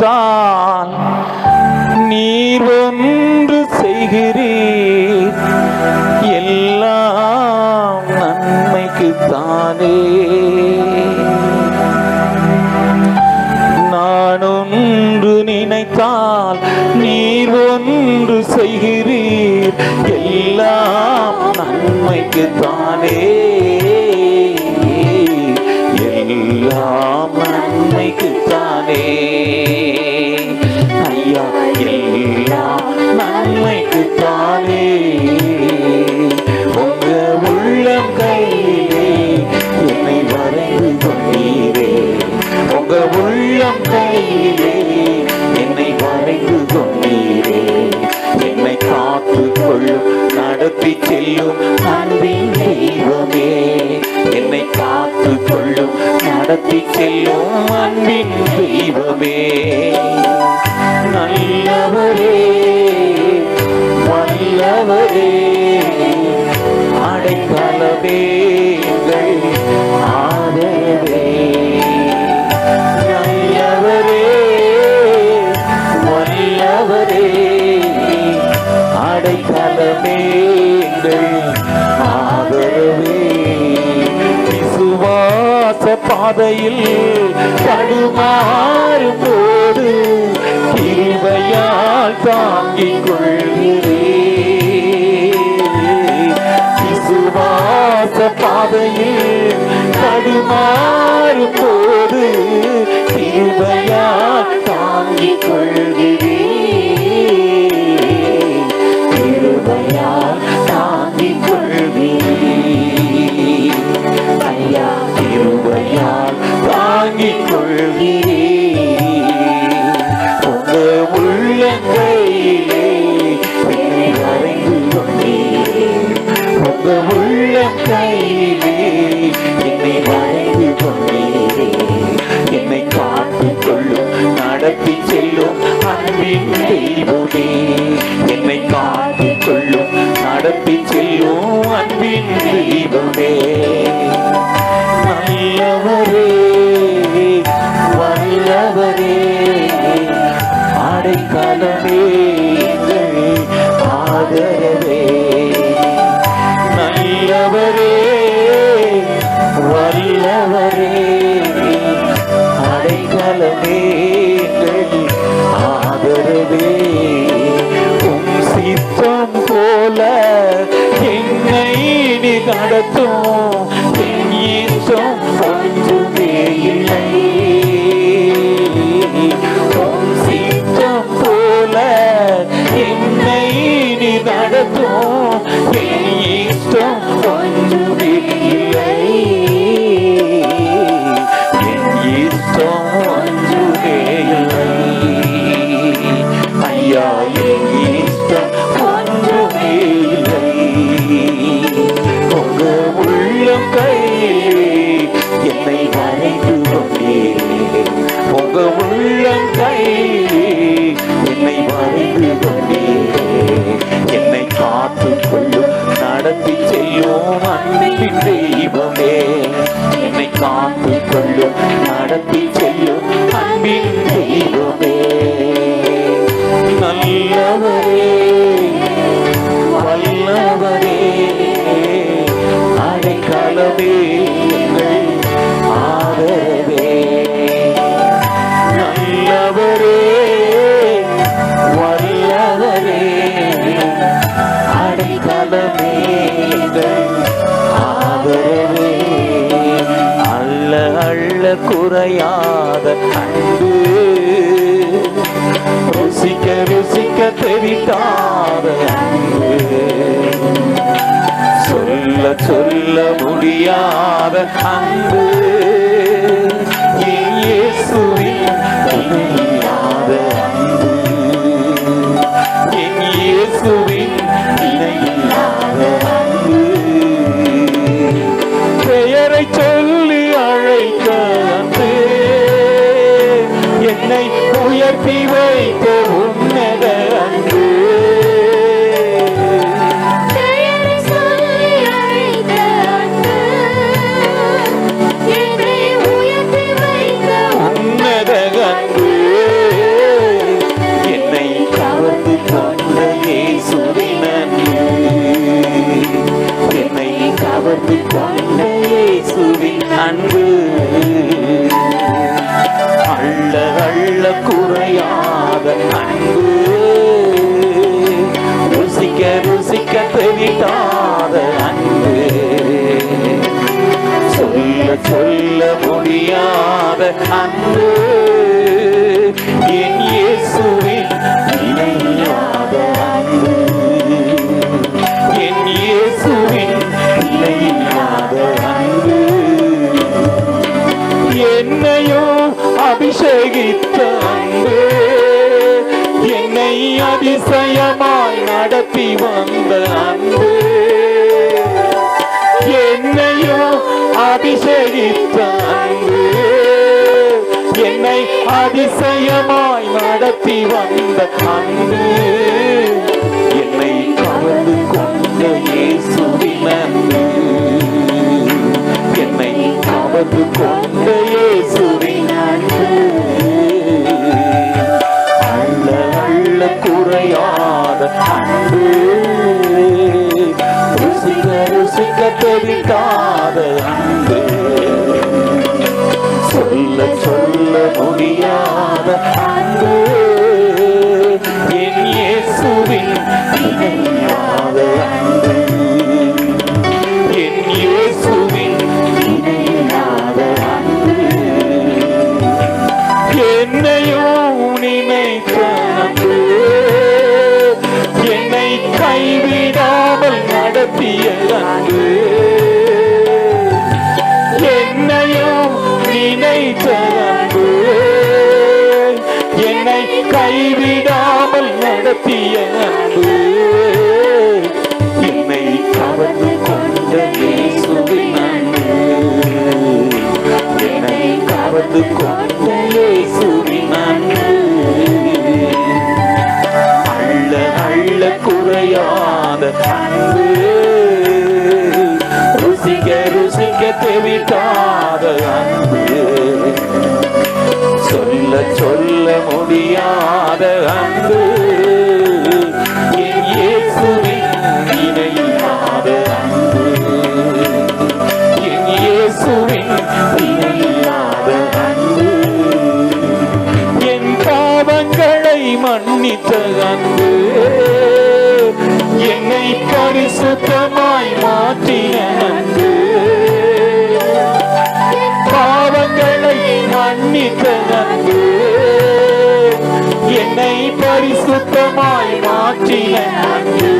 பெற்றான் நீர் ஒன்று செய்கிறீர். எல்லாம் நன்மைக்குத்தானே. பாதையில் தடுமாறும் போது கிருபையால் தாங்கிக் கொள்கிறேன் விசுவாச பாதையில் தடுமாறும் போது கிருபையா தாங்கிக் கொள்கிறேன். evil day. காத்து கொள்ளும் நடத்தி I will. அன்பு என் இயேசுவின் இணையாத அன்பு. என் இயேசுவின் இணையாத அன்பு. என்னையோ அபிஷேகித்த அன்பு. என்னை அதிசயமாய் நடத்தி வந்த அன்பு. என்னையோ அபிஷேகித்த அன்பு அதிசயமாய் நடத்தி வந்த அன்பு என்னை கவர்ந்து கொண்ட இயேசுவின் அன்பு என்னை கவர்ந்து கொண்ட இயேசுவின் அன்பு அள்ள அள்ள குறையாத அன்பு. ருசிக்க ருசிக்க அன்பு. சொல்ல சொல்ல சொல்ல முடியாத அன்பு. என் இயேசுவின் இணையாத அன்பு. என் இயேசுவின் இணையாத அன்பு. என்னையோ நினைத்த அன்பு என்னை கைவிடாமல் நடத்திய அன்பு. கைவிடாமல் நடத்திய அன்பு. என்னை கவர்ந்து கொண்ட இயேசுவின் அன்பு. என்னை கவர்ந்து கொண்ட இயேசுவின் அன்பு. அள்ள அள்ள குறையாத அன்பு. ருசிக்க ருசிக்க தெவிட்டாத அன்பு. என்னை மன்னித்த அன்பு என்னை பரிசுத்தமாய் மாற்றின அன்பு பாவங்களை மன்னித்த அன்பு என்னை பரிசுத்தமாய் மாற்றின அன்பு